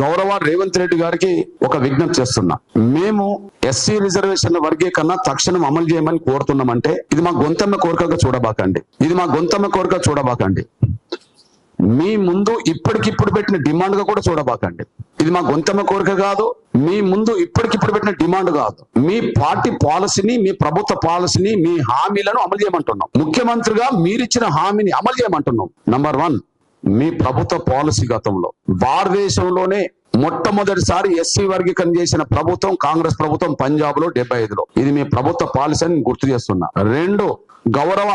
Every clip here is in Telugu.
గౌరవ రేవంత్ రెడ్డి గారికి ఒక విజ్ఞప్తి చేస్తున్నా. మేము ఎస్సీ రిజర్వేషన్ల కన్నా తక్షణం అమలు చేయమని కోరుతున్నామంటే ఇది మా గొంతమ్మ కోరికగా చూడబాకండి. ఇది మా గొంతమ్మ కోరిక చూడబాకండి. మీ ముందు ఇప్పటికిప్పుడు పెట్టిన డిమాండ్గా కూడా చూడబాకండి. ఇది మా గొంతమ్మ కోరిక కాదు మీ ముందు ఇప్పటికిప్పుడు పెట్టిన డిమాండ్ కాదు. మీ పార్టీ పాలసీని మీ ప్రభుత్వ పాలసీని మీ హామీలను అమలు చేయమంటున్నాం. ముఖ్యమంత్రిగా మీరిచ్చిన హామీని అమలు చేయమంటున్నాం. నంబర్ వన్ మీ ప్రభుత్వ పాలసీ గతంలో. భారతదేశంలోనే మొట్టమొదటిసారి ఎస్సీ వర్గీకరణ చేసిన ప్రభుత్వం కాంగ్రెస్ ప్రభుత్వం పంజాబ్లో డెబ్బై ఐదులో ఇది మీ ప్రభుత్వ పాలసీ అని గుర్తు చేస్తున్నా. రెండు గౌరవ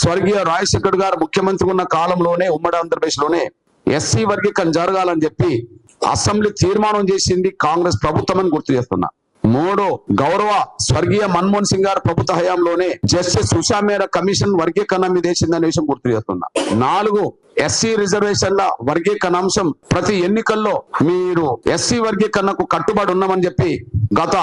స్వర్గీయ రాజశేఖర్ గారు ముఖ్యమంత్రి ఉన్న కాలంలోనే ఉమ్మడి ఆంధ్రప్రదేశ్లోనే ఎస్సీ వర్గీకరణ జరగాలని చెప్పి అసెంబ్లీ తీర్మానం చేసింది కాంగ్రెస్ ప్రభుత్వం అని గుర్తు చేస్తున్నా. మూడు గౌరవ స్వర్గీయ మన్మోహన్ సింగ్ గారు ప్రభుత్వ హయాంలోనే జస్టిస్ ఉషా మేర కమిషన్ వర్గీకరణ మీద వేసిందనే విషయం గుర్తు చేస్తున్నా. నాలుగు ఎస్సీ రిజర్వేషన్ల వర్గీకరణ అంశం. ప్రతి ఎన్నికల్లో మీరు ఎస్సీ వర్గీకరణకు కట్టుబడి ఉన్నామని చెప్పి గత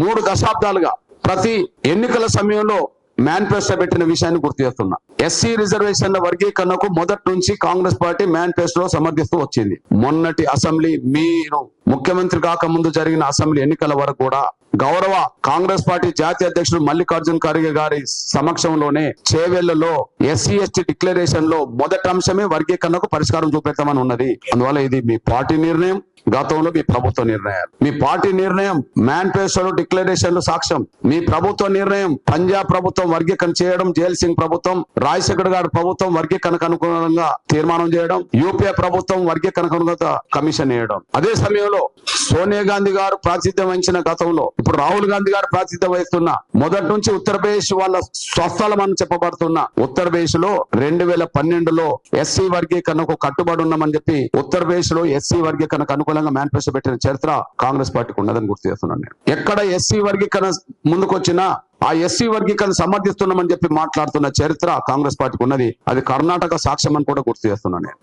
మూడు దశాబ్దాలుగా ప్రతి ఎన్నికల సమయంలో మేనిఫెస్టో పెట్టిన విషయాన్ని గుర్తు చేస్తున్నా. ఎస్సీ రిజర్వేషన్ల వర్గీకరణకు మొదటి నుంచి కాంగ్రెస్ పార్టీ మేనిఫెస్టో సమర్థిస్తూ వచ్చింది. మొన్నటి అసెంబ్లీ మీరు ముఖ్యమంత్రి కాకముందు జరిగిన అసెంబ్లీ ఎన్నికల వరకు కూడా గౌరవ కాంగ్రెస్ పార్టీ జాతీయ అధ్యక్షుడు మల్లికార్జున్ ఖర్గే గారి సమక్షంలోనే చేవెళ్ళలో ఎస్సీ ఎస్టీ డిక్లరేషన్లో మొదటి అంశమే వర్గీకరణకు పరిష్కారం చూపెడతామని ఉన్నది. అందువల్ల ఇది మీ పార్టీ నిర్ణయం గతంలో మీ ప్రభుత్వ నిర్ణయాలు. మీ పార్టీ నిర్ణయం మేనిఫెస్టోలో డిక్లరేషన్లు సాక్ష్యం. మీ ప్రభుత్వ నిర్ణయం పంజాబ్ ప్రభుత్వం వర్గీకరణ చేయడం జైల్ సింగ్ ప్రభుత్వం రాజశేఖర్ గారి ప్రభుత్వం వర్గీకరణకు అనుగుణంగా తీర్మానం చేయడం యూపీఏ ప్రభుత్వం వర్గీకరణకు అనుగుణంగా కమిషన్ వేయడం. అదే సమయంలో సోనియా గాంధీ గారు ప్రాతిధ్యం వహించిన గతంలో ఇప్పుడు రాహుల్ గాంధీ గారు ప్రాతిధ్యం వహిస్తున్న మొదటి నుంచి ఉత్తరప్రదేశ్ వాళ్ళ స్వస్థలం అని చెప్పబడుతున్న ఉత్తరప్రదేశ్లో రెండు వేల పన్నెండులో ఎస్సీ వర్గీకరణకు కట్టుబడి ఉన్నామని చెప్పి ఉత్తరప్రదేశ్లో ఎస్సీ వర్గీకరణకు అనుకూలంగా మేనిఫెస్టో పెట్టిన చరిత్ర కాంగ్రెస్ పార్టీకి ఉన్నదని గుర్తు చేస్తున్నాను నేను. ఎక్కడ ఎస్సీ వర్గీకరణ ముందుకొచ్చినా ఆ ఎస్సీ వర్గీకరణ సమర్థిస్తున్నామని చెప్పి మాట్లాడుతున్న చరిత్ర కాంగ్రెస్ పార్టీకి ఉన్నది. అది కర్ణాటక సాక్ష్యం అని కూడా గుర్తు చేస్తున్నాను నేను.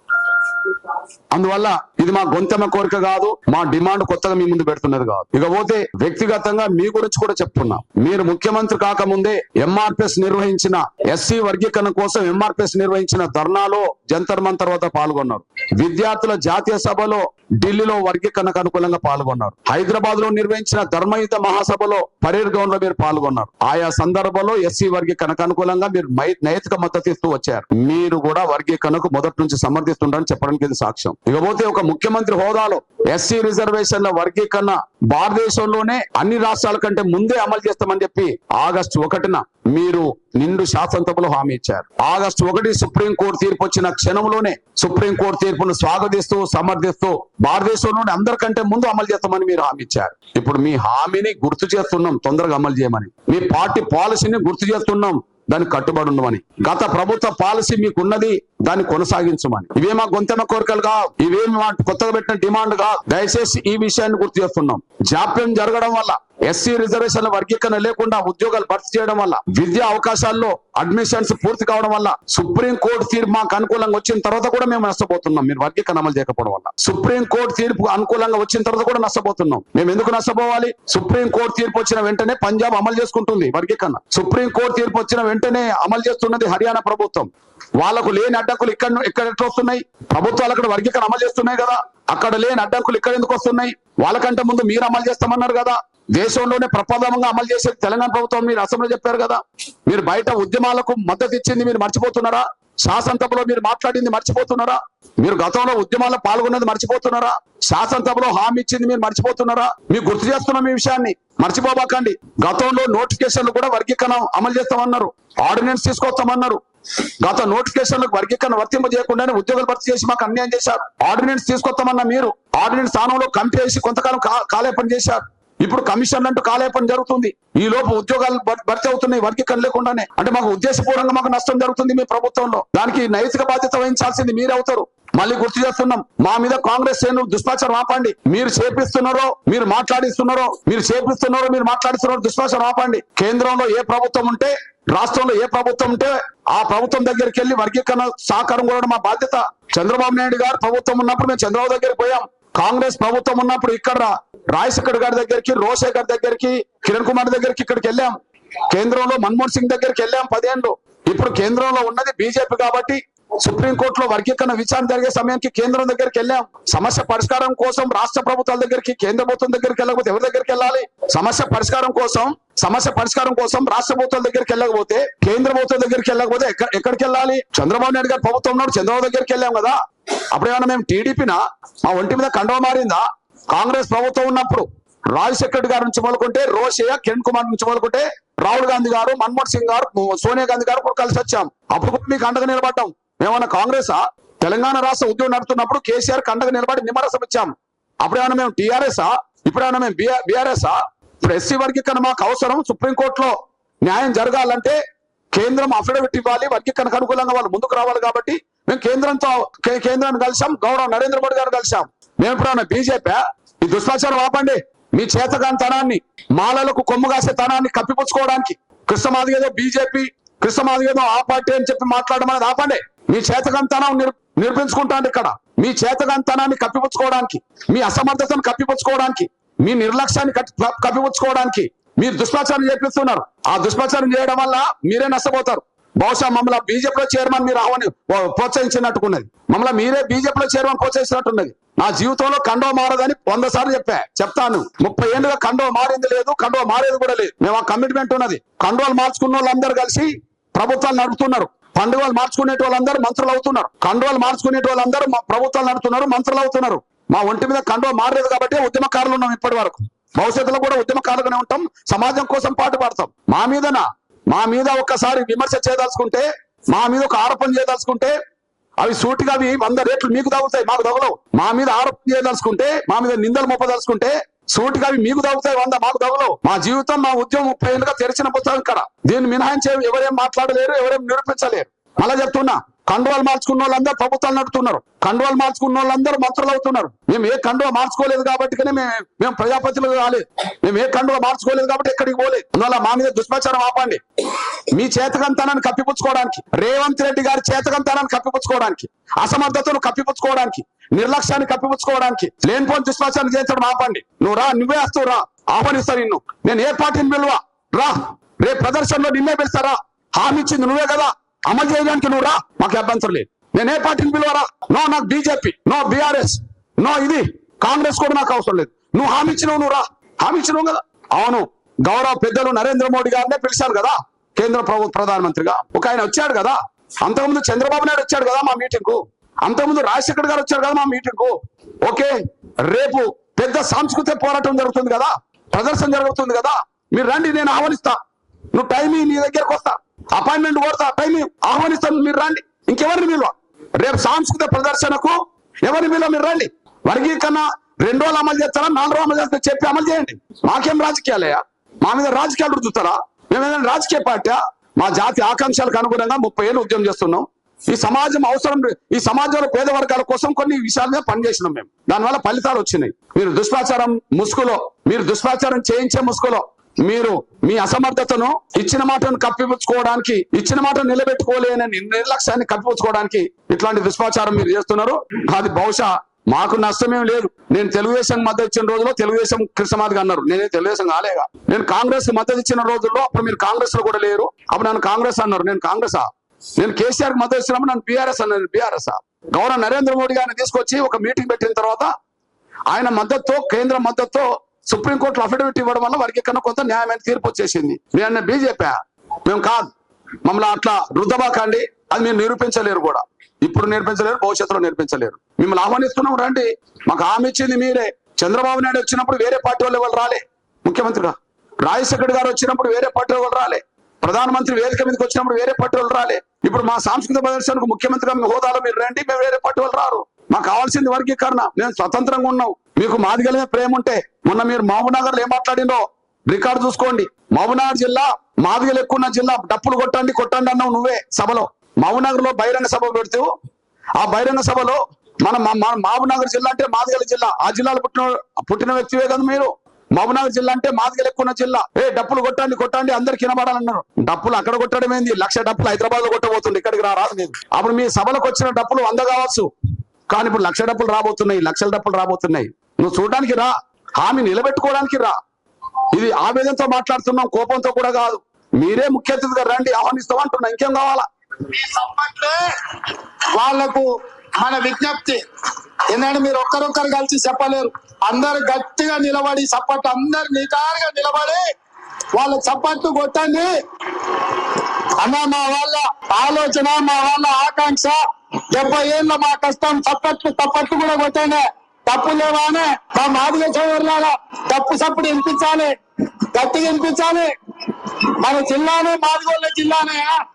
అందువల్ల ఇది మా గొంతెమ్మ కోరిక కాదు మా డిమాండ్ కొత్తగా మీ ముందు పెడుతున్నది కాదు. ఇకపోతే వ్యక్తిగతంగా మీ గురించి కూడా చెప్తున్నా. మీరు ముఖ్యమంత్రి కాకముందే ఎంఆర్పిఎస్ నిర్వహించిన ఎస్సీ వర్గీకరణ కోసం ఎంఆర్పిఎస్ నిర్వహించిన ధర్నాలో జంతర్ మంతర్ వద్ద పాల్గొన్నారు. విద్యార్థుల జాతీయ సభలో ఢిల్లీలో వర్గీకరణకు అనుకూలంగా పాల్గొన్నారు. హైదరాబాద్లో నిర్వహించిన ధర్మయుత మహాసభలో పరేడ్ గ్రౌండ్లో మీరు పాల్గొన్నారు. ఆయా సందర్భంలో ఎస్సీ వర్గీకరణకు అనుకూలంగా మీరు నైతిక మద్దతు ఇస్తూ వచ్చారు. మీరు కూడా వర్గీకరణకు మొదటి నుంచి సమర్థిస్తుండని చెప్పడానికి ఇది సాక్ష్యం. ఇకపోతే ఒక ముఖ్యమంత్రి హోదాలో ఎస్సీ రిజర్వేషన్ల వర్గీకరణ భారతదేశంలోనే అన్ని రాష్ట్రాల కంటే ముందే అమలు చేస్తామని చెప్పి ఆగస్టు ఒకటిన మీరు నిండు శాసనసభలో హామీ ఇచ్చారు. ఆగస్టు ఒకటి సుప్రీంకోర్టు తీర్పు వచ్చిన క్షణంలోనే సుప్రీంకోర్టు తీర్పును స్వాగతిస్తూ సమర్థిస్తూ భారతదేశంలోనే అందరికంటే ముందు అమలు చేస్తామని మీరు హామీ ఇచ్చారు. ఇప్పుడు మీ హామీని గుర్తు చేస్తున్నాం తొందరగా అమలు చేయమని. మీ పార్టీ పాలసీని గుర్తు చేస్తున్నాం. దానికి కట్టుబడి ఉండమని. గత ప్రభుత్వ పాలసీ మీకున్నది దాన్ని కొనసాగించమని. ఇవే మా గొంతెమ్మ కోరికలు కా ఇవేమి కొత్తగా పెట్టిన డిమాండ్గా దయచేసి ఈ విషయాన్ని గుర్తు చేస్తున్నాం. జాప్యం జరగడం వల్ల ఎస్సీ రిజర్వేషన్ల వర్గీకరణ లేకుండా ఉద్యోగాలు భర్తీ చేయడం వల్ల విద్యా అవకాశాల్లో అడ్మిషన్స్ పూర్తి కావడం వల్ల సుప్రీం కోర్టు తీర్పు మాకు అనుకూలంగా వచ్చిన తర్వాత కూడా మేము నష్టపోతున్నాం. మీరు వర్గీకరణ అమలు చేయకపోవడం వల్ల. సుప్రీం కోర్టు తీర్పు అనుకూలంగా వచ్చిన తర్వాత కూడా నష్టపోతున్నాం. మేము ఎందుకు నష్టపోవాలి? సుప్రీం కోర్టు తీర్పు వచ్చిన వెంటనే పంజాబ్ అమలు చేసుకుంటుంది వర్గీకరణ. సుప్రీం కోర్టు తీర్పు వచ్చిన వెంటనే అమలు చేస్తున్నది హర్యానా ప్రభుత్వం. వాళ్ళకు లేని అడ్డంకులు ఇక్కడ ఇక్కడ ఎట్లా వస్తున్నాయి? ప్రభుత్వాలు అక్కడ వర్గీకరణ అమలు చేస్తున్నాయి కదా. అక్కడ లేని అడ్డంకులు ఇక్కడ ఎందుకు వస్తున్నాయి? వాళ్ళకంటే ముందు మీరు అమలు చేస్తామన్నారు కదా. దేశంలోనే ప్రప్రథమంగా అమలు చేసేది తెలంగాణ ప్రభుత్వం మీరు అసెంబ్లీ చెప్పారు కదా. మీరు బయట ఉద్యమాలకు మద్దతు ఇచ్చింది మీరు మర్చిపోతున్నారా? శాసనసభలో మీరు మాట్లాడింది మర్చిపోతున్నారా? మీరు గతంలో ఉద్యమాల్లో పాల్గొన్నది మర్చిపోతున్నారా? శాసనసభలో హామీ ఇచ్చింది మీరు మర్చిపోతున్నారా? మీకు గుర్తు చేస్తున్నాం ఈ విషయాన్ని మర్చిపోబాకండి. గతంలో నోటిఫికేషన్లు కూడా వర్గీకరణ అమలు చేస్తామన్నారు. ఆర్డినెన్స్ తీసుకొస్తామన్నారు. గత నోటిఫికేషన్లకు వర్గీకరణ వర్తింప చేయకుండానే ఉద్యోగులు భర్తీ చేసి మాకు అన్యాయం చేశారు. ఆర్డినెన్స్ తీసుకొస్తామన్న మీరు ఆర్డినెన్స్ స్థానంలో కమిటీ వేసి కొంతకాలం కాలే కాలేపన చేశారు. ఇప్పుడు కమిషన్ అంటూ కాలేపని జరుగుతుంది. ఈ లోపు ఉద్యోగాలు భర్తీ అవుతున్నాయి వర్గీకరణ లేకుండానే. అంటే మాకు ఉద్దేశపూర్వకంగా మాకు నష్టం జరుగుతుంది మీ ప్రభుత్వంలో. దానికి నైతిక బాధ్యత వహించాల్సింది మీరే అవుతారు. మళ్ళీ గుర్తు చేస్తున్నాం మా మీద కాంగ్రెస్ శ్రేణులు దుష్పాచారం ఆపండి. మీరు చేపిస్తున్నారో మీరు మాట్లాడిస్తున్నారో మీరు చేపిస్తున్నారో మీరు మాట్లాడిస్తున్నారో దుష్పాచారం ఆపండి. కేంద్రంలో ఏ ప్రభుత్వం ఉంటే రాష్ట్రంలో ఏ ప్రభుత్వం ఉంటే ఆ ప్రభుత్వం దగ్గరికి వెళ్ళి వర్గీకరణ సహకారం కూడా మా బాధ్యత. చంద్రబాబు నాయుడు గారు ప్రభుత్వం ఉన్నప్పుడు మేము చంద్రబాబు దగ్గరికి పోయాం. కాంగ్రెస్ ప్రభుత్వం ఉన్నప్పుడు ఇక్కడ రాజశేఖర్ గారి దగ్గరికి రోజశేఖర్ దగ్గరికి కిరణ్ కుమార్ దగ్గరికి ఇక్కడికి వెళ్ళాం. కేంద్రంలో మన్మోహన్ సింగ్ దగ్గరికి వెళ్ళాం పదేళ్ళు. ఇప్పుడు కేంద్రంలో ఉన్నది బీజేపీ కాబట్టి సుప్రీంకోర్టులో వర్గీకరణ విచారణ జరిగే సమయానికి కేంద్రం దగ్గరికి వెళ్ళాం. సమస్య పరిష్కారం కోసం రాష్ట్ర ప్రభుత్వాల దగ్గరికి కేంద్ర ప్రభుత్వం దగ్గరికి వెళ్ళకపోతే ఎవరి దగ్గరికి వెళ్ళాలి? సమస్య పరిష్కారం కోసం సమస్య పరిష్కారం కోసం రాష్ట్ర ప్రభుత్వాల దగ్గరికి వెళ్ళకపోతే కేంద్ర ప్రభుత్వం దగ్గరికి వెళ్ళకపోతే ఎక్కడికి వెళ్ళాలి? చంద్రబాబు నాయుడు గారు ప్రభుత్వం ఉన్నాడు చంద్రబాబు దగ్గరికి వెళ్ళాం కదా. అప్పుడేమన్నా మేము టీడీపీనా? మా ఒంటి మీద కండవ మారిందా? కాంగ్రెస్ ప్రభుత్వం ఉన్నప్పుడు రాజశేఖర్ గారి నుంచి మొదలుకుంటే రోషయ్య కిరణ్ కుమార్ నుంచి మొదలుకుంటే రాహుల్ గాంధీ గారు మన్మోహన్ సింగ్ గారు సోనియా గాంధీ గారు కూడా కలిసి వచ్చాం. అప్పుడు కూడా మీకు అండగా నిలబడ్డాం. మేమన్నా కాంగ్రెసా? తెలంగాణ రాష్ట్ర ఉద్యోగం నడుతున్నప్పుడు కేసీఆర్ కండగా నిలబడి నిమ్మరసం ఇచ్చాం. అప్పుడేమన్నా మేము టీఆర్ఎస్? ఇప్పుడేమన్నా మేము బీఆర్ఎస్? ఇప్పుడు ఎస్సీ వర్గీకరణ మాకు అవసరం సుప్రీంకోర్టులో న్యాయం జరగాలంటే కేంద్రం అఫిడవిట్ ఇవ్వాలి వర్గీకరణకు అనుకూలంగా వాళ్ళు ముందుకు రావాలి కాబట్టి మేము కేంద్రంతో కే- కేంద్రాన్ని కలిసాం గౌరవ నరేంద్ర మోడీ గారు కలిసాం. మేము ఎప్పుడన్నా బీజేపీ ఈ దుష్ప్రచారం ఆపండి. మీ చేతగాని తనాన్ని మాలలకు కొమ్ము కాసే తనాన్ని కప్పిపుచ్చుకోవడానికి కృష్ణమాది ఏదో బీజేపీ కృష్ణమాది ఏదో ఆ పార్టీ అని చెప్పి మాట్లాడడం అనేది ఆపండి. మీ చేతకంతనం నిర్ నిరూపించుకుంటాను ఇక్కడ. మీ చేతకంతనాన్ని కప్పిపుచ్చుకోవడానికి మీ అసమర్థతను కప్పిపుచ్చుకోవడానికి మీ నిర్లక్ష్యాన్ని కప్పి- కప్పిపుచ్చుకోవడానికి మీరు దుష్ప్రచారం చేపిస్తున్నారు. ఆ దుష్ప్రచారం చేయడం వల్ల మీరే నష్టపోతారు. బహుశా మమ్మల్ని బీజేపీలో చైర్మన్ మీరు ఆహ్వాని ప్రోత్సహించినట్టుకున్నది. మమ్మల్ని మీరే బీజేపీలో చైర్మన్ ప్రోత్సహించినట్టున్నది నా జీవితంలో కండవ మారదని వంద సార్లు చెప్పా చెప్తాను. ముప్పై ఏళ్ళుగా కండవ మారింది లేదు కండవ మారేది కూడా లేదు. మేము ఆ కమిట్మెంట్ ఉన్నది. కండవలు మార్చుకున్న వాళ్ళందరూ కలిసి ప్రభుత్వాలు నడుపుతున్నారు. పండుగలు మార్చుకునే వాళ్ళందరూ మంత్రులు అవుతున్నారు. కండువాలు మార్చుకునే వాళ్ళందరూ మా ప్రభుత్వాలు నడుపుతున్నారు మంత్రులు అవుతున్నారు. మా ఒంటి మీద కండువ మారలేదు కాబట్టి ఉద్యమకారులు ఉన్నాం ఇప్పటి వరకు. భవిష్యత్తులో కూడా ఉద్యమకారులుగానే ఉంటాం సమాజం కోసం పాటు పాడతాం మా మీదన? మా మీద ఒక్కసారి విమర్శ చేయదలుచుకుంటే మా మీద ఒక ఆరోపణ చేయదలుచుకుంటే అవి సూటిగా అవి వంద రేట్లు మీకు తగ్గుతాయి మాకు తగలవు. మా మీద ఆరోపణ చేయదలుచుకుంటే మా మీద నిందలు మొప్పదలుచుకుంటే సూటిగా అవి మీకు తగ్గుతాయి వంద మాకు తగలవు. మా జీవితం మా ఉద్యమం ముప్పై ఏళ్ళుగా తెరిచిన పుస్తకం ఇక్కడ. దీన్ని మినహాయించే ఎవరేం మాట్లాడలేరు ఎవరేం నిరూపించలేరు. మళ్ళా చెప్తున్నా కండువాలు మార్చుకున్న వాళ్ళందరూ ప్రభుత్వాలు నడుపుతున్నారు. కండువాలు మార్చుకున్న వాళ్ళందరూ మంత్రులు అవుతున్నారు. మేము ఏ కండువ మార్చుకోలేదు కాబట్టి మేము మేము ప్రజాపతిలో రాలేదు మేము ఏ కండువ మార్చుకోలేదు కాబట్టి ఎక్కడికి పోలేదు అందువల్ల మా మీద దుష్ప్రచారం ఆపండి. మీ చేతకంతనాన్ని కప్పిపుచ్చుకోవడానికి రేవంత్ రెడ్డి గారి చేతకంతనాన్ని కప్పిపుచ్చుకోవడానికి అసమర్థతను కప్పిపుచ్చుకోవడానికి నిర్లక్ష్యాన్ని కప్పిపుచ్చుకోవడానికి లేనిపోని దుష్ప్రచారం చేయించడం ఆపండి. నువ్వు రా నువ్వే వస్తావు రా. ఆహ్వానిస్తా నిన్ను. నేను ఏ పార్టీని పిలువా? రా. రేపు ప్రదర్శనలో నిన్నే పిలుస్తారా హామీ ఇచ్చింది నువ్వే కదా. అమలు చేయడానికి నువ్వు రా. మాకు అభ్యంతరం లేదు. నేను ఏ పార్టీని పిలువరా? నో నాకు బీజేపీ నో బీఆర్ఎస్ నో ఇది. కాంగ్రెస్ కూడా నాకు అవసరం లేదు. నువ్వు హామీ ఇచ్చినావు నువ్వు రా. హామీ ఇచ్చినావు కదా. అవును గౌరవ పెద్దలు నరేంద్ర మోడీ గారినే పిలిచారు కదా కేంద్ర ప్రభుత్వ ప్రధానమంత్రిగా. ఒక ఆయన వచ్చాడు కదా. అంతకుముందు చంద్రబాబు నాయుడు వచ్చాడు కదా మా మీటింగ్కు అంతకుముందు రాజశేఖర్ గారు వచ్చారు కదా మా మీటింగ్కు ఓకే రేపు పెద్ద సాంస్కృతిక పోరాటం జరుగుతుంది కదా ప్రదర్శన జరుగుతుంది కదా. మీరు రండి నేను ఆహ్వానిస్తా. నువ్వు టైం నీ దగ్గరకు వస్తా. అపాయింట్మెంట్ కొడతా టైం ఆహ్వానిస్తాను మీరు రండి. ఇంకెవరిని పిలువ రేపు సాంస్కృతిక ప్రదర్శనకు ఎవరిని పిలువ మీరు రండి? వర్గీకరణ రెండు రోజులు అమలు చేస్తారా? నాలుగు రోజులు అమలు చేస్తారా? చెప్పి అమలు చేయండి. మాకేం రాజకీయాలయ్యా? మా మీద రాజకీయాలు రుద్దుతారా? మేము ఏదైనా రాజకీయ పార్టీ మా జాతి ఆకాంక్షలకు అనుగుణంగా ముప్పై ఏళ్ళు ఉద్యమం చేస్తున్నాం. ఈ సమాజం అవసరం ఈ సమాజంలో పేద వర్గాల కోసం కొన్ని విషయాల మీద పనిచేసినాం మేము. దానివల్ల ఫలితాలు వచ్చినాయి. మీరు దుష్ప్రచారం ముసుగులో మీరు దుష్ప్రచారం చేయించే ముసుగులో మీరు మీ అసమర్థతను ఇచ్చిన మాటను కప్పిపుచ్చుకోవడానికి ఇచ్చిన మాటను నిలబెట్టుకోలేని నిర్లక్ష్యాన్ని కప్పిపుచ్చుకోవడానికి ఇట్లాంటి దుష్పాచారం మీరు చేస్తున్నారు. అది బహుశా మాకు నష్టమేం లేదు. నేను తెలుగుదేశం మద్దతు ఇచ్చిన రోజుల్లో తెలుగుదేశం కృష్ణమాదిగా అన్నారు. నేనే తెలుగుదేశం కాలేగా. నేను కాంగ్రెస్ మద్దతు ఇచ్చిన రోజుల్లో అప్పుడు మీరు కాంగ్రెస్లో కూడా లేరు. అప్పుడు నన్ను కాంగ్రెస్ అన్నారు. నేను కాంగ్రెస్? నేను కేసీఆర్ మద్దతు ఇచ్చినప్పుడు నన్ను బీఆర్ఎస్ అన్నాను బీఆర్ఎస్? గౌరవ నరేంద్ర మోడీ గారిని తీసుకొచ్చి ఒక మీటింగ్ పెట్టిన తర్వాత ఆయన మద్దతుతో కేంద్ర మద్దతుతో సుప్రీంకోర్టులో అఫిడవిట్ ఇవ్వడం వల్ల వర్గీకరణ కొంత న్యాయమైన తీర్పు వచ్చేసింది. నేను బీజేపీ మేము కాదు. మమ్మల్ని అట్లా రుద్దబాకండి. అది మీరు నిరూపించలేరు కూడా. ఇప్పుడు నేర్పించలేరు భవిష్యత్తులో నేర్పించలేరు. మిమ్మల్ని ఆహ్వానిస్తున్నాం రండి. మాకు హామీ ఇచ్చింది మీరే. చంద్రబాబు నాయుడు వచ్చినప్పుడు వేరే పార్టీ వాళ్ళు ఎవరు రాలే? ముఖ్యమంత్రిగా. రాజశేఖర్ గారు వచ్చినప్పుడు వేరే పార్టీ వాళ్ళు రాలే? ప్రధానమంత్రి వేదిక మీదకి వచ్చినప్పుడు వేరే పార్టీ వాళ్ళు రాలే? ఇప్పుడు మా సాంస్కృతిక ప్రదర్శనకు ముఖ్యమంత్రిగా హోదాలో మీరు రండి. మేము వేరే పార్టీ వాళ్ళు రారు. మాకు కావాల్సింది వర్గీకరణ మేము స్వతంత్రంగా ఉన్నాం. మీకు మాదిగల మీద ప్రేమ ఉంటే మొన్న మీరు మహబూబ్నగర్లో ఏం మాట్లాడిందో రికార్డు చూసుకోండి. మహబూబ్నగర్ జిల్లా మాదిగలు ఎక్కువ జిల్లా డప్పులు కొట్టండి కొట్టండి అన్నావు నువ్వే సభలో. మహబూబ్నగర్లో బహిరంగ సభ పెడుతూ ఆ బహిరంగ సభలో మన మా- మహబూబ్నగర్ జిల్లా అంటే మాదిగల జిల్లా. ఆ జిల్లాలో పుట్టిన పుట్టిన వ్యక్తివే కదా మీరు. మహబూబ్నగర్ జిల్లా అంటే మాదిగలు ఎక్కువ ఉన్న జిల్లా. ఏ డప్పులు కొట్టండి కొట్టండి అందరికి వినబడాలన్నారు డప్పులు అక్కడ కొట్టడం ఏంది? లక్ష డప్పులు హైదరాబాద్లో కొట్టబోతుంది ఇక్కడికి రాదు లేదు అప్పుడు మీ సభలకు వచ్చిన డప్పులు వంద కావచ్చు. కానీ ఇప్పుడు లక్ష డప్పులు రాబోతున్నాయి లక్షల డప్పులు రాబోతున్నాయి. నువ్వు చూడడానికి రా. హామీ నిలబెట్టుకోవడానికి రా. ఇది ఆవేదనతో మాట్లాడుతున్నాం కోపంతో కూడా కాదు. మీరే ముఖ్య అతిథిగా రండి ఆహ్వానిస్తాం అంటున్నా. ఇంకేం కావాలా? వాళ్ళకు మన విజ్ఞప్తి. ఏంటంటే మీరు ఒక్కరొక్కరు కలిసి చెప్పలేరు. అందరు గట్టిగా నిలబడి చప్పట్టు అందరు నిటారుగా నిలబడి వాళ్ళ చప్పట్లు కొట్టండి. అన్న మా వాళ్ళ ఆలోచన మా వాళ్ళ ఆకాంక్ష డెబ్బై ఏళ్ళ మా కష్టం చప్పట్లు తప్పట్లు కూడా కొట్టండి. తప్పు లేవానే మా మాదిగ చోదరులాగా తప్పు సప్పుడు వినిపించాలి. గట్టిగా వినిపించాలి. మన జిల్లానే మాదిగోళ్ళ జిల్లానే.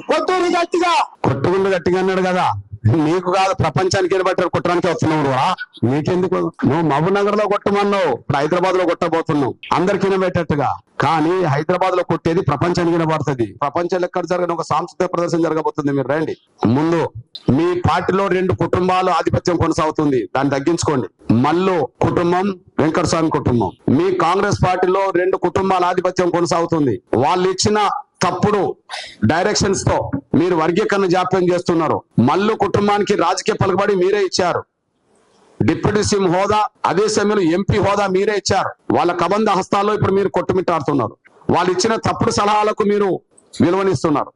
కొత్తూరు గట్టిగా. కొట్టుకుంటూ గట్టిగా అన్నాడు కదా. నీకు కాదు ప్రపంచానికి ఏర్పట్టారు కుట్టడానికి వస్తున్నావు నువ్వు నీకెందుకు? నువ్వు మహబూబ్లో కొట్టమన్నావు. ఇప్పుడు హైదరాబాద్లో కొట్టబోతున్నావు. అందరికి వినబెట్టేట్టుగా కానీ హైదరాబాద్లో కొట్టేది ప్రపంచానికి వినబడుతుంది. ప్రపంచంలో ఎక్కడ జరగని ఒక సాంస్కృతిక ప్రదర్శన జరగబోతుంది మీరు రండి. ముందు మీ పార్టీలో రెండు కుటుంబాలు ఆధిపత్యం కొనసాగుతుంది. దాన్ని తగ్గించుకోండి. మల్లు కుటుంబం వెంకటస్వామి కుటుంబం. మీ కాంగ్రెస్ పార్టీలో రెండు కుటుంబాల ఆధిపత్యం కొనసాగుతుంది. వాళ్ళు ఇచ్చిన తప్పుడు డైరెక్షన్స్తో మీరు వర్గీకరణ జాప్యం చేస్తున్నారు. మల్లు కుటుంబానికి రాజకీయ పలుకుబడి మీరే ఇచ్చారు. డిప్యూటీ సీఎం హోదా అదే సమయంలో ఎంపీ హోదా మీరే ఇచ్చారు. వాళ్ళ కబంధ హస్తాల్లో ఇప్పుడు మీరు కొట్టుమిట్టాడుతున్నారు. వాళ్ళు ఇచ్చిన తప్పుడు సలహాలకు మీరు విలువనిస్తున్నారు.